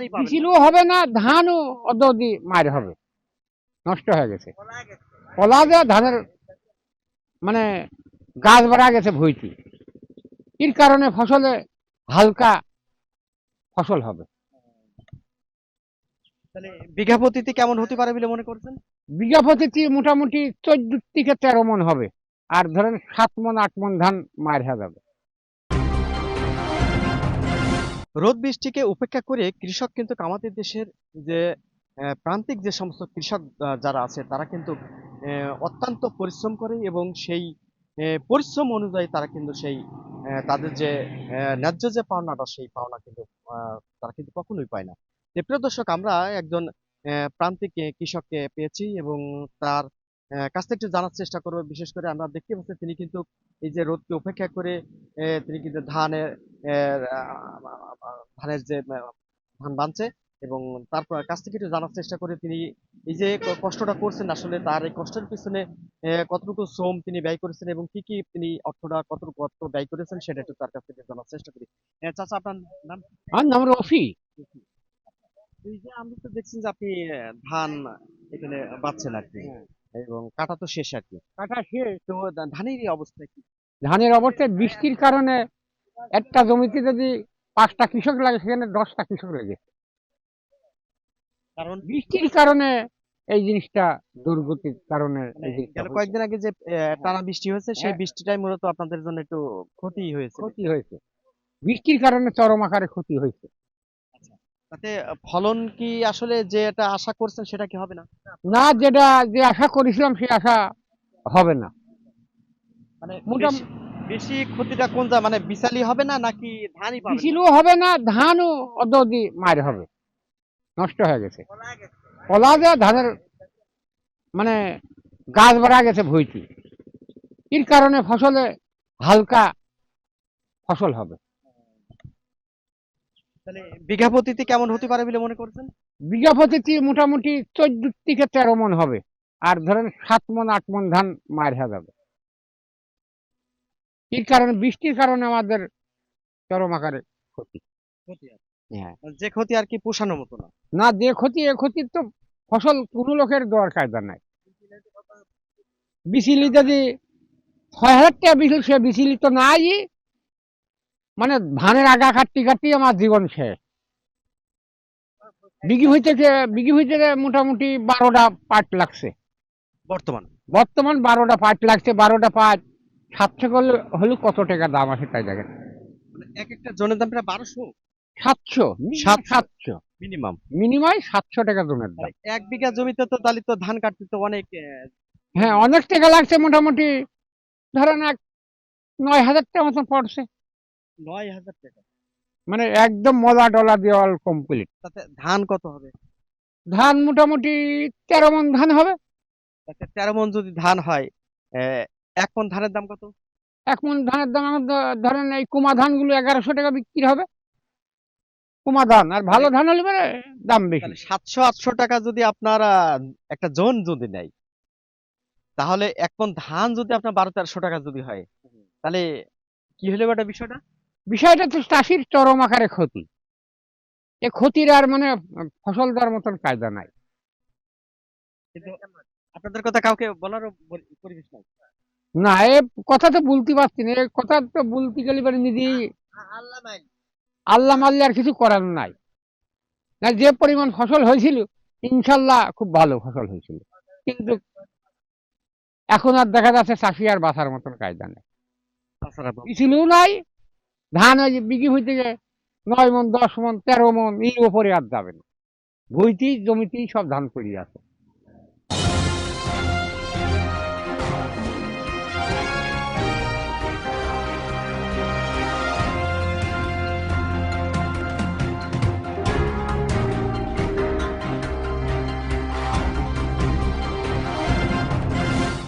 না। হবে না ধানও অদি মার হবে। নষ্ট হয়ে গেছে। কলা যে ধানের মানে গাছ বাড়া গেছে ভুইটি এর কারণে ফসলে হালকা ফসল হবে। বিঘা কেমন হতে পারে বলে মনে করছেন? বিঘা প্রতিটি মোটামুটি চোদ্দ থেকে তেরো মন হবে আর ধরেন সাত মন আট মন ধান মার হয়ে যাবে। রোদ বৃষ্টিকে উপেক্ষা করে কৃষক কিন্তু আমাদের দেশের যে প্রান্তিক যে সমস্ত কৃষক যারা আছে, তারা কিন্তু অত্যন্ত পরিশ্রম করে এবং সেই পরিশ্রম অনুযায়ী তারা কিন্তু সেই তাদের যে ন্যায্য যে পাওনাটা সেই পাওনা কিন্তু তারা কিন্তু কখনোই পায় না। প্রিয় দর্শক, আমরা একজন প্রান্তিক কৃষককে পেয়েছি এবং তার কাছ থেকে একটু জানার চেষ্টা করব। বিশেষ করে আমরা দেখতে পাচ্ছি তিনি কিন্তু এই যে রোদকে উপেক্ষা করে তিনি কিন্তু ধানের ধানের যে ধান বানছে এবং তারপর কাছ থেকে একটু জানার চেষ্টা করে তিনি এই যে কষ্টটা করছেন আসলে তার এই কষ্টের পিছনে কতটুকু শ্রম তিনি ব্যয় করেছেন এবং কি কি তিনি অর্থটা কতটুকু অর্থ ব্যয় করেছেন সেটা একটু তার কাছ থেকে জানার চেষ্টা করি। চাচা আপনার নাম? আর নাম রফি। এই যে আমরা তো দেখছেন যে আপনি ধান এখানে বাচ্ছেন আর কি। এবং কাটা তো শেষ আর কি। কাটা শেষ তো ধানের অবস্থা কি? ধানের অবস্থায় বৃষ্টির কারণে একটা জমিতে যদি পাঁচটা কৃষক লাগে সেখানে দশটা কৃষক লাগে। কারণ? বৃষ্টির কারণে এই জিনিসটা দুর্গতির কারণে এই মানে। কয়েকদিন আগে যে টানা বৃষ্টি হয়েছে সেই হ্যাঁ। বৃষ্টিটাই মূলত আপনাদের জন্য একটু ক্ষতি হয়েছে। ক্ষতি হয়েছে। বৃষ্টির কারণে চরম আকারে ক্ষতি হয়েছে। তাতে ফলন কি আসলে যে এটা আশা করছেন সেটা কি হবে না? না যেটা যে আশা করেছিলাম সে আশা হবে না। মানে বেশি- ক্ষতিটা কোন যা মানে বিশালি হবে না নাকি ধানই পাবে? বিচিলেও হবে না ধানও অদি মার হবে। নষ্ট হয়ে গেছে। কলা যে ধানের মানে গাছ বাড়া গেছে ভুইটি এর কারণে ফসলে হালকা ফসল হবে। তাহলে বিঘা প্রতিতে কেমন হতে পারে বলে মনে করছেন? বিঘা প্রতিটি মোটামুটি চোদ্দ থেকে তেরো মন হবে। আর ধরেন সাত মন আট মন ধান মার যাবে কারণে? বৃষ্টির কারণে আমাদের চরম আকারে ক্ষতি। হ্যাঁ। যে ক্ষতি আর কি পোষানোর মতো না। না যে ক্ষতি এ ক্ষতির তো ফসল কোনো লোকের দেওয়ার কায়দা নাই। বিচিলি যদি ছয় হাজার টাকা বিচিল সে বিচিলি তো নাই। মানে ধানের আগা কাটতে কাটতে আমার জীবন শেষ। বিঘি হইতে বিঘি হইতে মোটামুটি বারোটা পাট লাগছে। বর্তমান? বর্তমান বারোটা পাট লাগছে বারোটা পাট সাতশো করলে হলে কত টাকা দাম আছে তাই দেখেন। মানে এক একটা জনের দাম প্রায় বারোশো? সাতশো সাতশো। মিনিমাম। মিনিমাম সাতশো টাকা জনের দাম। এক বিঘা জমিতে তো তাহলে তো ধান কাটতে তো অনেক হ্যাঁ অনেক টাকা লাগছে মোটামুটি। ধরেন এক নয় হাজার টাকা মতন পড়ছে। নয় হাজার টাকা। মানে একদম মলা ডলা দিয়ে অল কমপ্লিট তাতে ধান কত হবে? ধান মোটামুটি তেরো মন ধান হবে। তেরো মন যদি ধান হয় এক মন ধানের দাম কত? এক মন ধানের দাম ধরেন এই কুমা ধানগুলো এগারোশো টাকা বিক্রি হবে। কুমা ধান আর ভালো ধান হলে পরে দাম বেশি। সাতশো আটশো টাকা যদি আপনার একটা জন যদি নেয় তাহলে এক মন ধান যদি আপনার বারো তেরোশো টাকা যদি হয় তাহলে কি হলে বেটা বিষয়টা? বিষয়টা তো চাষির চরম আকারে ক্ষতি। এ ক্ষতির আর মানে ফসল দেওয়ার মতন কায়দা নাই। আপনাদের কথা কাউকে বলারও পরি- পরিবেশ নাই। না এ কথা তো বলতে পারছি না কথা তো বলতে গেলে নিজেই আল্লাহ মাল্লে আর কিছু করার নাই। না যে পরিমাণ ফসল হয়েছিল ইনশাল্লাহ খুব ভালো ফসল হয়েছিল। কিন্তু এখন আর দেখা যাচ্ছে চাষি আর বাঁচার মতন কায়দা নেই। পিছিলেও নাই ধান ওই যে বিঘি হইতে যায়, নয় মন, দশ মন, তেরো মন এই ওপরে আর যাবে না। ভুইতেই জমিতেই সব ধান পড়ে আছে।